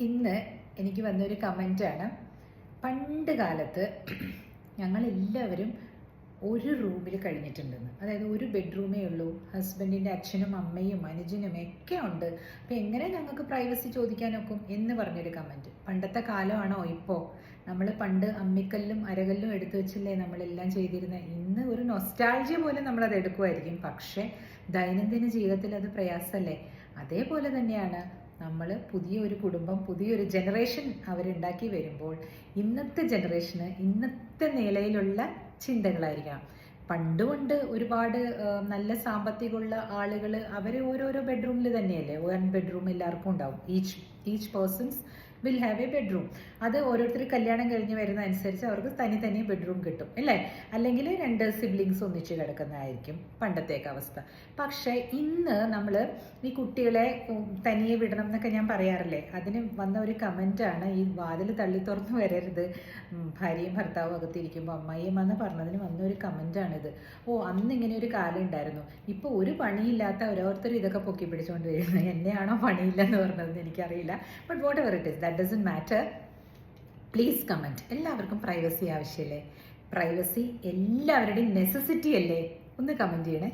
ഇന്ന് എനിക്ക് വന്നൊരു കമന്റാണ് പണ്ട് കാലത്ത് ഞങ്ങൾ എല്ലാവരും ഒരു റൂമിൽ കഴിഞ്ഞിട്ടുണ്ടെന്ന്. അതായത് ഒരു ബെഡ്റൂമേ ഉള്ളൂ. ഹസ്ബൻഡിന്റെ അച്ഛനും അമ്മയും അനുജനും ഒക്കെ ഉണ്ട്. അപ്പം എങ്ങനെ ഞങ്ങൾക്ക് പ്രൈവസി ചോദിക്കാനൊക്കും എന്ന് പറഞ്ഞൊരു കമന്റ് പണ്ടത്തെ കാലമാണോ ഇപ്പോൾ നമ്മൾ പണ്ട് അമ്മിക്കല്ലും അരകല്ലും എടുത്തു വെച്ചില്ലേ നമ്മളെല്ലാം ചെയ്തിരുന്ന? ഇന്ന് ഒരു നൊസ്റ്റാൾജിയ പോലും നമ്മളത് എടുക്കുമായിരിക്കും പക്ഷേ ദൈനംദിന ജീവിതത്തിൽ അത് പ്രയാസമല്ലേ? അതേപോലെ തന്നെയാണ് നമ്മൾ പുതിയ ഒരു കുടുംബം പുതിയൊരു ജനറേഷൻ അവരുണ്ടാക്കി വരുമ്പോൾ ഇന്നത്തെ ജനറേഷന് ഇന്നത്തെ നിലയിലുള്ള ചിന്തകളായിരിക്കണം. പണ്ടുകൊണ്ട് ഒരുപാട് നല്ല സാമ്പത്തികമുള്ള ആളുകൾ അവർ ഓരോരോ ബെഡ്റൂമിൽ തന്നെയല്ലേ? വൺ ബെഡ്റൂം എല്ലാവർക്കും ഉണ്ടാവും. Each each persons will have a bedroom. അത് ഓരോരുത്തർ കല്യാണം കഴിഞ്ഞ് വരുന്ന അനുസരിച്ച് അവർക്ക് തനി തനി ബെഡ്റൂം കിട്ടും അല്ലേ അല്ലെങ്കിൽ രണ്ട് സിബ്ലിങ്സ് ഒന്നിച്ച് കിടക്കുന്നതായിരിക്കും പണ്ടത്തേക്ക് അവസ്ഥ. പക്ഷേ ഇന്ന് നമ്മൾ ഈ കുട്ടികളെ തനിയെ വിടണം എന്നൊക്കെ ഞാൻ പറയാറില്ലേ? അതിന് വന്ന ഒരു കമന്റാണ് ഈ വാതിൽ തള്ളി തുറന്ന് വരരുത് ഭാര്യയും ഭർത്താവും അകത്തിരിക്കുമ്പോൾ അമ്മായിയും എന്ന് പറഞ്ഞതിന് വന്ന ഒരു കമന്റാണിത് ഓ അന്ന് ഇങ്ങനെ ഒരു കാലം ഉണ്ടായിരുന്നു. ഇപ്പോൾ ഒരു പണിയില്ലാത്ത ഓരോരുത്തരും ഇതൊക്കെ പൊക്കി പിടിച്ചുകൊണ്ട് വരുന്നത്. എന്നെയാണോ പണിയില്ലെന്ന് പറഞ്ഞതെന്ന് എനിക്കറിയില്ല. But whatever it is that doesn't matter please comment എല്ലാവർക്കും പ്രൈവസി ആവശ്യമല്ലേ പ്രൈവസി എല്ലാവരുടെയും നെസസിറ്റി അല്ലേ? ഒന്ന് കമന്റ് ചെയ്യണേ.